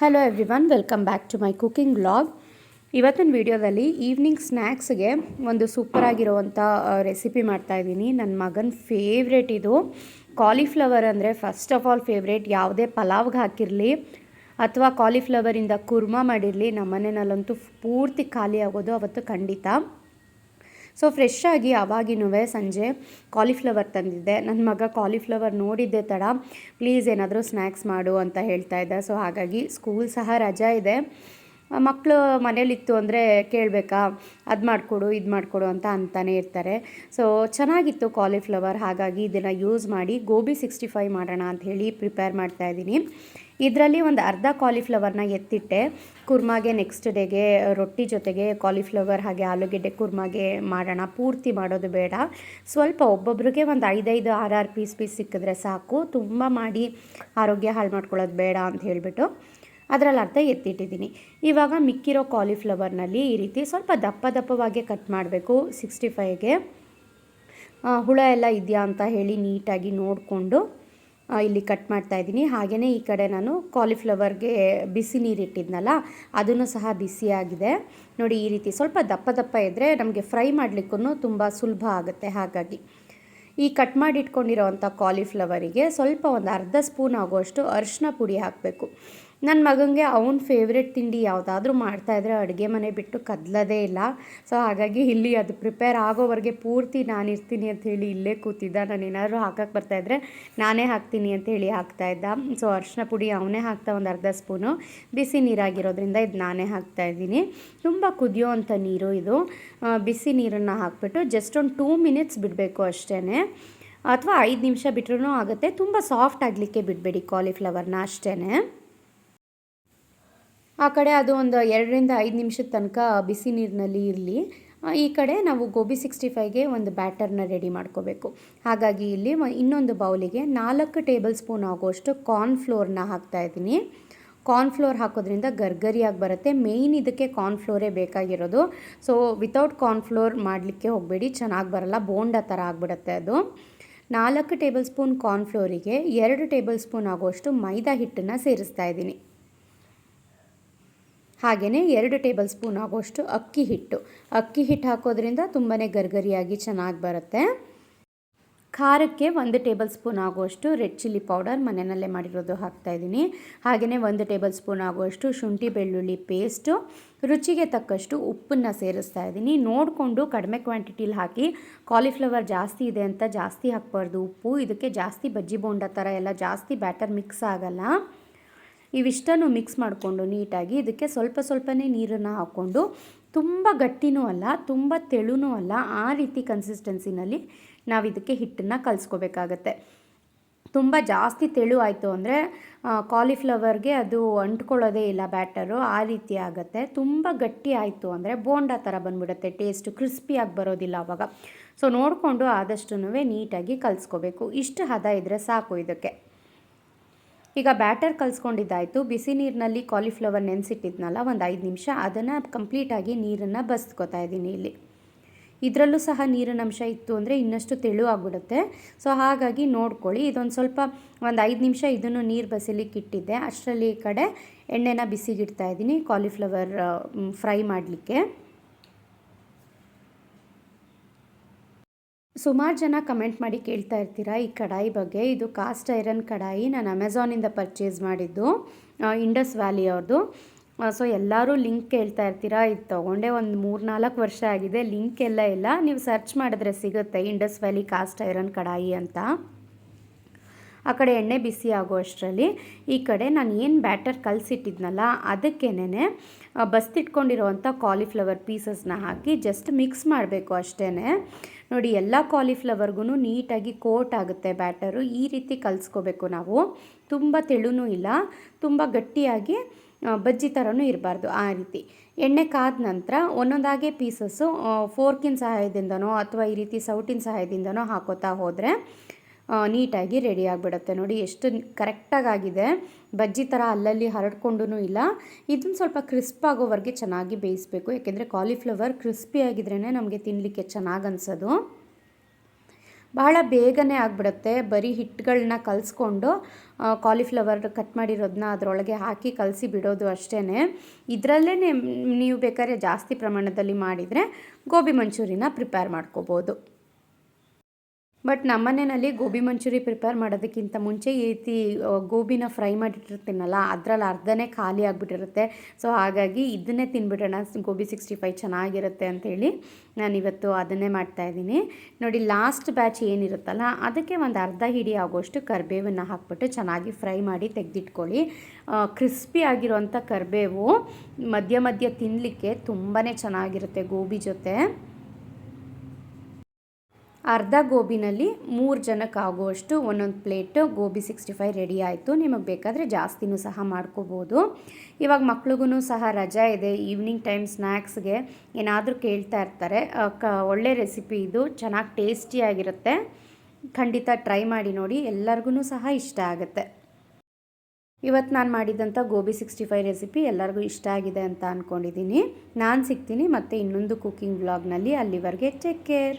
Hello everyone welcome back to my cooking blog ಇವತ್ತಿನ ವಿಡಿಯೋದಲ್ಲಿ evening ಸ್ನ್ಯಾಕ್ಸ್ಗೆ ಒಂದು ಸೂಪರಾಗಿರುವಂಥ ರೆಸಿಪಿ ಮಾಡ್ತಾಯಿದ್ದೀನಿ ನನ್ನ ಮಗನ ಫೇವ್ರೇಟ್ ಇದು. ಕಾಲಿಫ್ಲವರ್ ಅಂದರೆ ಫಸ್ಟ್ ಆಫ್ ಆಲ್ ಫೇವ್ರೇಟ್ ಯಾವುದೇ ಪಲಾವ್ಗೆ ಹಾಕಿರಲಿ ಅಥವಾ ಕಾಲಿಫ್ಲವರಿಂದ ಕುರ್ಮಾ ಮಾಡಿರಲಿ ನಮ್ಮ ಮನೆಯಲ್ಲಂತೂ ಪೂರ್ತಿ ಖಾಲಿ ಆಗೋದು ಅವತ್ತು ಖಂಡಿತ. ಸೊ ಫ್ರೆಶ್ ಆಗಿ ಅವಾಗಿನೂ ಸಂಜೆ ಕಾಲಿಫ್ಲವರ್ ತಂದಿದ್ದೆ. ನನ್ನ ಮಗ ಕಾಲಿಫ್ಲವರ್ ನೋಡಿದ್ದೆ ತಡ ಪ್ಲೀಸ್ ಏನಾದರೂ ಸ್ನ್ಯಾಕ್ಸ್ ಮಾಡು ಅಂತ ಹೇಳ್ತಾ ಇದ್ದ. ಸೊ ಹಾಗಾಗಿ ಸ್ಕೂಲ್ ಸಹ ರಜಾ ಇದೆ. ಮಕ್ಕಳು ಮನೇಲಿತ್ತು ಅಂದರೆ ಕೇಳಬೇಕಾ, ಅದು ಮಾಡಿಕೊಡು, ಇದು ಮಾಡಿಕೊಡು ಅಂತ ಅಂತಾನೆ ಇರ್ತಾರೆ. ಸೊ ಚೆನ್ನಾಗಿತ್ತು ಕಾಲಿಫ್ಲವರ್ ಹಾಗಾಗಿ ಇದನ್ನು ಯೂಸ್ ಮಾಡಿ ಗೋಬಿ ಸಿಕ್ಸ್ಟಿ ಫೈವ್ ಮಾಡೋಣ ಅಂತ ಹೇಳಿ ಪ್ರಿಪೇರ್ ಮಾಡ್ತಾಯಿದ್ದೀನಿ ಇದರಲ್ಲಿ ಒಂದು ಅರ್ಧ ಕಾಲಿಫ್ಲವರ್ನ ಎತ್ತಿಟ್ಟೆ. ಕುರ್ಮಾಗೆ ನೆಕ್ಸ್ಟ್ ಡೇಗೆ ರೊಟ್ಟಿ ಜೊತೆಗೆ ಕಾಲಿಫ್ಲವರ್ ಹಾಗೆ ಆಲೂಗೆಡ್ಡೆ ಕುರ್ಮಾಗೆ ಮಾಡೋಣ, ಪೂರ್ತಿ ಮಾಡೋದು ಬೇಡ. ಸ್ವಲ್ಪ ಒಬ್ಬೊಬ್ರಿಗೆ ಒಂದು ಐದೈದು ಆರಾರು ಪೀಸ್ ಪೀಸ್ ಸಿಕ್ಕಿದ್ರೆ ಸಾಕು. ತುಂಬ ಮಾಡಿ ಆರೋಗ್ಯ ಹಾಳು ಮಾಡ್ಕೊಳ್ಳೋದು ಬೇಡ ಅಂತ ಹೇಳಿಬಿಟ್ಟು ಅದರಲ್ಲಿ ಅರ್ಧ ಎತ್ತಿಟ್ಟಿದ್ದೀನಿ. ಇವಾಗ ಮಿಕ್ಕಿರೋ ಕಾಲಿಫ್ಲವರ್ನಲ್ಲಿ ಈ ರೀತಿ ಸ್ವಲ್ಪ ದಪ್ಪ ದಪ್ಪವಾಗಿ ಕಟ್ ಮಾಡಬೇಕು ಸಿಕ್ಸ್ಟಿ ಫೈವ್ಗೆ ಹುಳ ಎಲ್ಲ ಇದೆಯಾ ಅಂತ ಹೇಳಿ ನೀಟಾಗಿ ನೋಡಿಕೊಂಡು ಇಲ್ಲಿ ಕಟ್ ಮಾಡ್ತಾ ಇದ್ದೀನಿ. ಹಾಗೆಯೇ ಈ ಕಡೆ ನಾನು ಕಾಲಿಫ್ಲವರ್ಗೆ ಬಿಸಿ ನೀರು ಇಟ್ಟಿದ್ನಲ್ಲ, ಅದನ್ನು ಸಹ ಬಿಸಿಯಾಗಿದೆ ನೋಡಿ, ಈ ರೀತಿ ಸ್ವಲ್ಪ ದಪ್ಪ ದಪ್ಪ ಇದ್ದರೆ ನಮಗೆ ಫ್ರೈ ಮಾಡಲಿಕ್ಕೂ ತುಂಬ ಸುಲಭ ಆಗುತ್ತೆ ಹಾಗಾಗಿ. ಈ ಕಟ್ ಮಾಡಿ ಇಟ್ಕೊಂಡಿರೋವಂಥ ಕಾಲಿಫ್ಲವರಿಗೆ ಸ್ವಲ್ಪ ಒಂದು ಅರ್ಧ ಸ್ಪೂನ್ ಆಗುವಷ್ಟು ಅರಿಶಿನ ಪುಡಿ ಹಾಕಬೇಕು. ನನ್ನ ಮಗನಿಗೆ ಅವನ ಫೇವ್ರೆಟ್ ತಿಂಡಿ ಯಾವುದಾದ್ರೂ ಮಾಡ್ತಾಯಿದ್ರೆ ಅಡುಗೆ ಮನೆ ಬಿಟ್ಟು ಕದಲದೇ ಇಲ್ಲ. ಸೊ ಹಾಗಾಗಿ ಇಲ್ಲಿ ಅದು ಪ್ರಿಪೇರ್ ಆಗೋವರೆಗೆ ಪೂರ್ತಿ ನಾನು ಇರ್ತೀನಿ ಅಂತ ಹೇಳಿ ಇಲ್ಲೇ ಕೂತಿದ್ದ. ನಾನು ಏನಾದರೂ ಹಾಕಕ್ಕೆ ಬರ್ತಾಯಿದ್ರೆ ನಾನೇ ಹಾಕ್ತೀನಿ ಅಂತ ಹೇಳಿ ಹಾಕ್ತಾಯಿದ್ದ ಸೊ ಅರಿಶಿನ ಪುಡಿ ಅವನೇ ಹಾಕ್ತಾ ಒಂದು ಅರ್ಧ ಸ್ಪೂನು. ಬಿಸಿ ನೀರಾಗಿರೋದ್ರಿಂದ ಇದು ನಾನೇ ಹಾಕ್ತಾಯಿದ್ದೀನಿ ತುಂಬ ಕುದಿಯೋ ಅಂಥ ನೀರು ಇದು. ಬಿಸಿ ನೀರನ್ನು ಹಾಕ್ಬಿಟ್ಟು ಜಸ್ಟ್ ಒಂದು ಟೂ ಮಿನಿಟ್ಸ್ ಬಿಡಬೇಕು ಅಷ್ಟೇ ಅಥವಾ ಐದು ನಿಮಿಷ ಬಿಟ್ರೂ ಆಗುತ್ತೆ. ತುಂಬ ಸಾಫ್ಟ್ ಆಗಲಿಕ್ಕೆ ಬಿಡಬೇಡಿ ಕಾಲಿಫ್ಲವರ್ನ ಅಷ್ಟೇ ಆ ಕಡೆ ಅದು ಒಂದು ಎರಡರಿಂದ ಐದು ನಿಮಿಷದ ತನಕ ಬಿಸಿ ನೀರಿನಲ್ಲಿ ಇರಲಿ. ಈ ಕಡೆ ನಾವು ಗೋಬಿ ಸಿಕ್ಸ್ಟಿ ಫೈವ್ಗೆ ಒಂದು ಬ್ಯಾಟರ್ನ ರೆಡಿ ಮಾಡ್ಕೋಬೇಕು. ಹಾಗಾಗಿ ಇಲ್ಲಿ ಇನ್ನೊಂದು ಬೌಲಿಗೆ ನಾಲ್ಕು ಟೇಬಲ್ ಸ್ಪೂನ್ ಆಗೋಷ್ಟು ಇದ್ದೀನಿ. ಕಾರ್ನ್ ಫ್ಲೋರ್ ಹಾಕೋದ್ರಿಂದ ಗರ್ಗರಿಯಾಗಿ ಬರುತ್ತೆ. ಮೇಯ್ನ್ ಇದಕ್ಕೆ ಕಾರ್ನ್ ಫ್ಲೋರೇ ಬೇಕಾಗಿರೋದು. ಸೊ ವಿತೌಟ್ ಕಾರ್ನ್ಫ್ಲೋರ್ ಮಾಡಲಿಕ್ಕೆ ಹೋಗಬೇಡಿ. ಚೆನ್ನಾಗಿ ಬರಲ್ಲ. ಬೋಂಡ ಥರ ಆಗಿಬಿಡುತ್ತೆ ಅದು. ನಾಲ್ಕು ಟೇಬಲ್ ಸ್ಪೂನ್ ಕಾರ್ನ್ ಫ್ಲೋರಿಗೆ ಎರಡು ಟೇಬಲ್ ಸ್ಪೂನ್ ಆಗೋಷ್ಟು ಮೈದಾ ಹಿಟ್ಟನ್ನು ಸೇರಿಸ್ತಾ ಇದ್ದೀನಿ. ಹಾಗೆಯೇ ಎರಡು ಟೇಬಲ್ ಸ್ಪೂನ್ ಆಗೋಷ್ಟು ಅಕ್ಕಿ ಹಿಟ್ಟು. ಅಕ್ಕಿ ಹಿಟ್ಟು ಹಾಕೋದ್ರಿಂದ ತುಂಬಾ ಗರ್ಗರಿಯಾಗಿ ಚೆನ್ನಾಗಿ ಬರುತ್ತೆ. ಖಾರಕ್ಕೆ ಒಂದು ಟೇಬಲ್ ಸ್ಪೂನ್ ಆಗುವಷ್ಟು ರೆಡ್ ಚಿಲ್ಲಿ ಪೌಡರ್ ಮನೆಯಲ್ಲೇ ಮಾಡಿರೋದು ಹಾಕ್ತಾಯಿದ್ದೀನಿ ಹಾಗೆಯೇ ಒಂದು ಟೇಬಲ್ ಸ್ಪೂನ್ ಆಗುವಷ್ಟು ಶುಂಠಿ ಬೆಳ್ಳುಳ್ಳಿ ಪೇಸ್ಟು. ರುಚಿಗೆ ತಕ್ಕಷ್ಟು ಉಪ್ಪನ್ನು ಸೇರಿಸ್ತಾ ಇದ್ದೀನಿ. ನೋಡಿಕೊಂಡು ಕಡಿಮೆ ಕ್ವಾಂಟಿಟಿಲಿ ಹಾಕಿ, ಕಾಲಿಫ್ಲವರ್ ಜಾಸ್ತಿ ಇದೆ ಅಂತ ಜಾಸ್ತಿ ಹಾಕ್ಬಾರ್ದು ಉಪ್ಪು. ಇದಕ್ಕೆ ಜಾಸ್ತಿ ಬಜ್ಜಿ ಬೋಂಡ ಥರ ಎಲ್ಲ ಜಾಸ್ತಿ ಬ್ಯಾಟರ್ ಮಿಕ್ಸ್ ಆಗಲ್ಲ. ಇವಿಷ್ಟನ್ನು ಮಿಕ್ಸ್ ಮಾಡಿಕೊಂಡು ನೀಟಾಗಿ ಇದಕ್ಕೆ ಸ್ವಲ್ಪ ಸ್ವಲ್ಪನೇ ನೀರನ್ನು ಹಾಕ್ಕೊಂಡು ತುಂಬ ಗಟ್ಟಿನೂ ಅಲ್ಲ, ತುಂಬ ತೆಳುನೂ ಅಲ್ಲ, ಆ ರೀತಿ ಕನ್ಸಿಸ್ಟೆನ್ಸಿನಲ್ಲಿ ನಾವು ಇದಕ್ಕೆ ಹಿಟ್ಟನ್ನು ಕಲಿಸ್ಕೋಬೇಕಾಗತ್ತೆ. ತುಂಬ ಜಾಸ್ತಿ ತೆಳು ಆಯಿತು ಅಂದರೆ ಕಾಲಿಫ್ಲವರ್ಗೆ ಅದು ಅಂಟ್ಕೊಳ್ಳೋದೇ ಇಲ್ಲ ಬ್ಯಾಟರು ಆ ರೀತಿ ಆಗುತ್ತೆ. ತುಂಬ ಗಟ್ಟಿ ಆಯಿತು ಅಂದರೆ ಬೋಂಡಾ ಥರ ಬಂದ್ಬಿಡುತ್ತೆ ಟೇಸ್ಟು ಕ್ರಿಸ್ಪಿಯಾಗಿ ಬರೋದಿಲ್ಲ ಆವಾಗ ಸೊ ನೋಡಿಕೊಂಡು ಆದಷ್ಟು ನೀಟಾಗಿ ಕಲಿಸ್ಕೋಬೇಕು. ಇಷ್ಟು ಹದ ಇದ್ದರೆ ಸಾಕು ಇದಕ್ಕೆ. ಈಗ ಬ್ಯಾಟರ್ ಕಲಿಸ್ಕೊಂಡಿದ್ದಾಯಿತು. ಬಿಸಿ ನೀರಿನಲ್ಲಿ ಕಾಲಿಫ್ಲವರ್ ನೆನೆಸಿಟ್ಟಿದ್ನಲ್ಲ, ಒಂದು ಐದು ನಿಮಿಷ. ಅದನ್ನು ಕಂಪ್ಲೀಟಾಗಿ ನೀರನ್ನು ಬಸ್ಕೋತಾ ಇದ್ದೀನಿ ಇಲ್ಲಿ. ಇದರಲ್ಲೂ ಸಹ ನೀರಿನ ಅಂಶ ಇತ್ತು ಅಂದರೆ ಇನ್ನಷ್ಟು ತೆಳು ಆಗಿಬಿಡುತ್ತೆ. ಸೊ ಹಾಗಾಗಿ ನೋಡ್ಕೊಳ್ಳಿ. ಇದೊಂದು ಸ್ವಲ್ಪ ಒಂದು ಐದು ನಿಮಿಷ ಇದನ್ನು ನೀರು ಬಸಿಲಿಕ್ಕೆ ಇಟ್ಟಿದ್ದೆ. ಅಷ್ಟರಲ್ಲಿ ಈ ಕಡೆ ಎಣ್ಣೆನ ಬಿಸಿಗಿಡ್ತಾ ಇದ್ದೀನಿ ಕಾಲಿಫ್ಲವರ್ ಫ್ರೈ ಮಾಡಲಿಕ್ಕೆ. ಸುಮಾರು ಜನ ಕಮೆಂಟ್ ಮಾಡಿ ಕೇಳ್ತಾ ಇರ್ತೀರಾ ಈ ಕಡಾಯಿ ಬಗ್ಗೆ? ಇದು ಕಾಸ್ಟ್ ಐರನ್ ಕಡಾಯಿ ನಾನು ಅಮೆಝಾನಿಂದ ಪರ್ಚೇಸ್ ಮಾಡಿದ್ದು ಇಂಡಸ್ ವ್ಯಾಲಿ ಅವ್ರದ್ದು ಸೊ ಎಲ್ಲರೂ ಲಿಂಕ್ ಕೇಳ್ತಾ ಇರ್ತೀರಾ? ಇದು ತೊಗೊಂಡೆ ಒಂದು ಮೂರು ನಾಲ್ಕು ವರ್ಷ ಆಗಿದೆ, ಲಿಂಕ್ ಎಲ್ಲ ಇಲ್ಲ. ನೀವು ಸರ್ಚ್ ಮಾಡಿದ್ರೆ ಸಿಗುತ್ತೆ ಇಂಡಸ್ ವ್ಯಾಲಿ ಕಾಸ್ಟ್ ಐರನ್ ಕಡಾಯಿ ಅಂತ. ಆ ಕಡೆ ಎಣ್ಣೆ ಬಿಸಿ ಆಗೋ ಅಷ್ಟರಲ್ಲಿ ಈ ಕಡೆ ನಾನು ಏನು ಬ್ಯಾಟರ್ ಕಲಸಿಟ್ಟಿದ್ನಲ್ಲ ಅದಕ್ಕೇನೆ ಬಸ್ತಿಟ್ಕೊಂಡಿರೋವಂಥ ಕಾಲಿಫ್ಲವರ್ ಪೀಸಸ್ನ ಹಾಕಿ ಜಸ್ಟ್ ಮಿಕ್ಸ್ ಮಾಡಬೇಕು ಅಷ್ಟೇ ನೋಡಿ, ಎಲ್ಲ ಕಾಲಿಫ್ಲವರ್ಗೂ ನೀಟಾಗಿ ಕೋಟ್ ಆಗುತ್ತೆ ಬ್ಯಾಟರು, ಈ ರೀತಿ ಕಲಿಸ್ಕೋಬೇಕು ನಾವು. ತುಂಬ ತೆಳುನೂ ಇಲ್ಲ, ತುಂಬ ಗಟ್ಟಿಯಾಗಿ ಬಜ್ಜಿ ಥರನೂ ಇರಬಾರ್ದು ಆ ರೀತಿ. ಎಣ್ಣೆ ಕಾದ ನಂತರ ಒಂದೊಂದಾಗೆ ಪೀಸಸ್ಸು ಫೋರ್ಕಿನ ಸಹಾಯದಿಂದನೋ ಅಥವಾ ಈ ರೀತಿ ಸೌಟಿನ ಸಹಾಯದಿಂದನೋ ಹಾಕೋತಾ ಹೋದರೆ ನೀಟಾಗಿ ರೆಡಿ ಆಗಿಬಿಡುತ್ತೆ ನೋಡಿ, ಎಷ್ಟು ಕರೆಕ್ಟಾಗಿದೆ ಬಜ್ಜಿ ಥರ ಅಲ್ಲಲ್ಲಿ ಹರಡ್ಕೊಂಡೂ ಇಲ್ಲ. ಇದನ್ನು ಸ್ವಲ್ಪ ಕ್ರಿಸ್ಪ್ ಆಗೋವರೆಗೆ ಚೆನ್ನಾಗಿ ಬೇಯಿಸಬೇಕು. ಯಾಕೆಂದರೆ ಕಾಲಿಫ್ಲವರ್ ಕ್ರಿಸ್ಪಿ ಆಗಿದ್ರೇ ನಮಗೆ ತಿನ್ನಲಿಕ್ಕೆ ಚೆನ್ನಾಗಿ ಅನಿಸೋದು. ಬಹಳ ಬೇಗನೆ ಆಗಿಬಿಡುತ್ತೆ. ಬರೀ ಹಿಟ್ಟುಗಳನ್ನ ಕಲಿಸ್ಕೊಂಡು ಕಾಲಿಫ್ಲವರ್ ಕಟ್ ಮಾಡಿರೋದನ್ನ ಅದರೊಳಗೆ ಹಾಕಿ ಕಲಸಿ ಬಿಡೋದು ಅಷ್ಟೇ ಇದರಲ್ಲೇ ನೀವು ಬೇಕಾದ್ರೆ ಜಾಸ್ತಿ ಪ್ರಮಾಣದಲ್ಲಿ ಮಾಡಿದರೆ ಗೋಬಿ ಮಂಚೂರಿನ ಪ್ರಿಪೇರ್ ಮಾಡ್ಕೋಬೋದು. ಬಟ್ ನಮ್ಮನೆಯಲ್ಲಿ ಗೋಬಿ ಮಂಚೂರಿ ಪ್ರಿಪೇರ್ ಮಾಡೋದಕ್ಕಿಂತ ಮುಂಚೆ ಈ ರೀತಿ ಗೋಬಿನ ಫ್ರೈ ಮಾಡಿಟ್ಟಿರ್ತೀನಲ್ಲ, ಅದರಲ್ಲಿ ಅರ್ಧನೇ ಖಾಲಿ ಆಗಿಬಿಟ್ಟಿರುತ್ತೆ. ಸೊ ಹಾಗಾಗಿ ಇದನ್ನೇ ತಿನ್ಬಿಡೋಣ. ಗೋಬಿ ಸಿಕ್ಸ್ಟಿ ಫೈವ್ ಚೆನ್ನಾಗಿರುತ್ತೆ ನಾನು ನಾನಿವತ್ತು ಅದನ್ನೇ ಮಾಡ್ತಾಯಿದ್ದೀನಿ ನೋಡಿ ಲಾಸ್ಟ್ ಬ್ಯಾಚ್ ಏನಿರುತ್ತಲ್ಲ, ಅದಕ್ಕೆ ಒಂದು ಅರ್ಧ ಹಿಡಿ ಆಗೋಷ್ಟು ಕರಿಬೇವನ್ನು ಹಾಕ್ಬಿಟ್ಟು ಚೆನ್ನಾಗಿ ಫ್ರೈ ಮಾಡಿ ತೆಗೆದಿಟ್ಕೊಳ್ಳಿ. ಕ್ರಿಸ್ಪಿ ಆಗಿರುವಂಥ ಕರಿಬೇವು ಮಧ್ಯ ಮಧ್ಯ ತಿನ್ನಲಿಕ್ಕೆ ತುಂಬಾ ಚೆನ್ನಾಗಿರುತ್ತೆ ಗೋಬಿ ಜೊತೆ. ಅರ್ಧ ಗೋಬಿನಲ್ಲಿ ಮೂರು ಜನಕ್ಕೆ ಆಗುವಷ್ಟು ಒಂದೊಂದು plate gobi sixty five ready ಆಯಿತು. ನಿಮಗೆ ಬೇಕಾದರೆ ಜಾಸ್ತಿನೂ ಸಹ ಮಾಡ್ಕೋಬೋದು. ಇವಾಗ ಮಕ್ಳಿಗೂ ಸಹ ರಜಾ ಇದೆ. ಈವ್ನಿಂಗ್ ಟೈಮ್ ಸ್ನ್ಯಾಕ್ಸ್ಗೆ ಏನಾದರೂ ಕೇಳ್ತಾ ಇರ್ತಾರೆ. ಕ, ಒಳ್ಳೆ ರೆಸಿಪಿ ಇದು. ಚೆನ್ನಾಗಿ ಟೇಸ್ಟಿಯಾಗಿರುತ್ತೆ ಖಂಡಿತ ಟ್ರೈ ಮಾಡಿ ನೋಡಿ. ಎಲ್ಲರಿಗೂ ಸಹ ಇಷ್ಟ ಆಗುತ್ತೆ. ಇವತ್ತು ನಾನು ಮಾಡಿದಂಥ ಗೋಬಿ ಸಿಕ್ಸ್ಟಿ ಫೈವ್ ರೆಸಿಪಿ ಎಲ್ಲರಿಗೂ ಇಷ್ಟ ಆಗಿದೆ ಅಂತ ಅಂದ್ಕೊಂಡಿದ್ದೀನಿ ನಾನು ಸಿಗ್ತೀನಿ. ಮತ್ತು ಇನ್ನೊಂದು ಕುಕ್ಕಿಂಗ್ ಬ್ಲಾಗ್ನಲ್ಲಿ ಅಲ್ಲಿವರೆಗೆ ಟೇಕ್ ಕೇರ್.